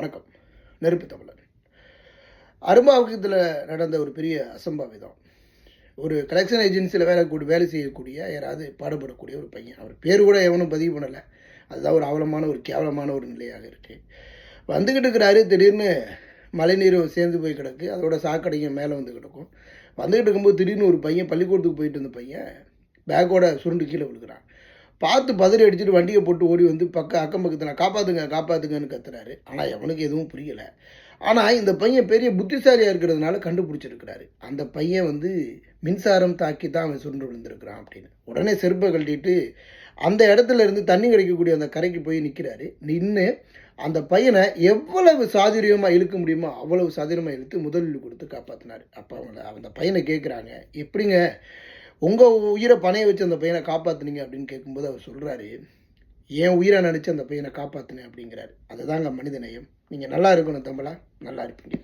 வணக்கம் நெருப்பு தமிழர் அரும்பாவகத்தில் நடந்த ஒரு பெரிய அசம்பாவிதம். ஒரு கலெக்ஷன் ஏஜென்சியில் வேலை கூடி வேலை செய்யக்கூடிய யாராவது பாடுபடக்கூடிய ஒரு பையன். அவர் பேர் கூட எவனும் பதிவு பண்ணலை. அதுதான் ஒரு அவலமான ஒரு கேவலமான ஒரு நிலையாக இருக்குது வந்துக்கிட்டு இருக்கிறாரு திடீர்னு மழைநீர் சேர்ந்து போய் கிடக்கு. அதோட சாக்கடைங்க மேலே வந்து கிடக்கும். வந்துக்கிட்டு இருக்கும்போது திடீர்னு ஒரு பையன் பள்ளிக்கூடத்துக்கு போயிட்டு இருந்த பையன் பேக்கோட சுருண்டு கீழே விழுகிறான். பார்த்து பதறி அடிச்சுட்டு வண்டியை போட்டு ஓடி வந்து பக்கம் அக்கம் பக்கத்தில் காப்பாற்றுங்க காப்பாற்றுங்கன்னு கத்துறாரு. ஆனால் எவனுக்கு எதுவும் புரியலை. ஆனால் இந்த பையன் பெரிய புத்திசாலியாக இருக்கிறதுனால கண்டுபிடிச்சிருக்கிறாரு. அந்த பையன் வந்து மின்சாரம் தாக்கி தான் அவன் சுருண்டு விழுந்திருக்கிறான் அப்படின்னு. உடனே செருப்பை கழட்டிட்டு அந்த இடத்துல இருந்து தண்ணி கிடைக்கக்கூடிய அந்த கரைக்கு போய் நிற்கிறாரு நின்று அந்த பையனை எவ்வளவு சாதுரியமாக இழுக்க முடியுமோ அவ்வளவு சாதுரியமாக இழுத்து முதலில் கொடுத்து காப்பாற்றினார் அப்போ அவங்கள அந்த பையனை கேட்குறாங்க எப்படிங்க? உங்கள் உயிரை பணைய வச்சு அந்த பையனை காப்பாற்றுனீங்க அப்படின்னு கேட்கும்போது அவர் சொல்கிறாரு என் உயிரை நினச்சி அந்த பையனை காப்பாற்றினேன் அப்படிங்கிறாரு. அதுதாங்க மனித நேயம் நீங்கள் நல்லா இருக்கணும் தம்பலா நல்லா இருப்பீங்க.